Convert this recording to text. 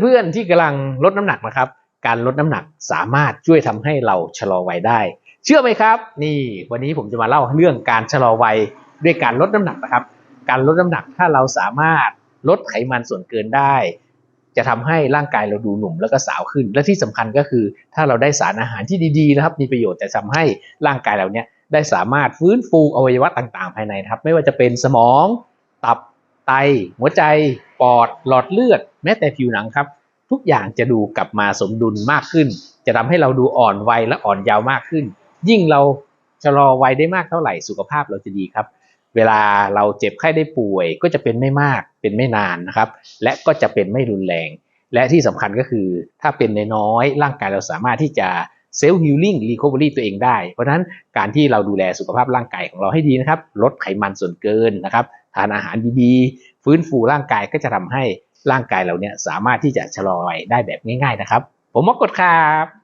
เพื่อนๆที่กำลังลดน้ำหนักนะครับ การลดน้ำหนักสามารถช่วยทำให้เราชะลอวัยได้ เชื่อไหมครับ นี่วันนี้ผมจะมาเล่าเรื่องการชะลอวัยด้วยการลดน้ำหนักนะครับ การลดน้ำหนักถ้าเราสามารถลดไขมันส่วนเกินได้ จะทำให้ร่างกายเราดูหนุ่มแล้วก็สาวขึ้น และที่สำคัญก็คือ ถ้าเราได้สารอาหารที่ดีๆนะครับ มีประโยชน์จะทำให้ร่างกายเราเนี่ยได้สามารถฟื้นฟูอวัยวะต่างๆ ภายในนะครับ ไม่ว่าจะเป็นสมอง ตับไต หัวใจ ปอด หลอดเลือด แม้แต่ผิวหนังครับ ทุกอย่างจะดูกลับมาสมดุลมากขึ้น จะทำให้เราดูอ่อนวัยและอ่อนยาวมากขึ้น ยิ่งเราชะลอวัยได้มากเท่าไหร่สุขภาพเราจะดีครับ เวลาเราเจ็บไข้ได้ป่วย ก็จะเป็นไม่มากเป็นไม่นานนะครับ และก็จะเป็นไม่รุนแรง และที่สำคัญก็คือถ้าเป็นน้อยๆร่างกายเราสามารถที่จะ เซลล์ฮิลลิ่งรีคอเวอรี่ตัวเองได้ เพราะฉะนั้นการที่เราดูแลสุขภาพร่างกายของเราให้ดีนะครับ ลดไขมันส่วนเกินนะครับ ทานอาหารดีๆ ฟื้นฟูร่างกายก็จะทำให้ร่างกายเราเนี่ยสามารถที่จะชะลอวัยได้แบบง่าย ๆนะครับ ผมมอกกดครับ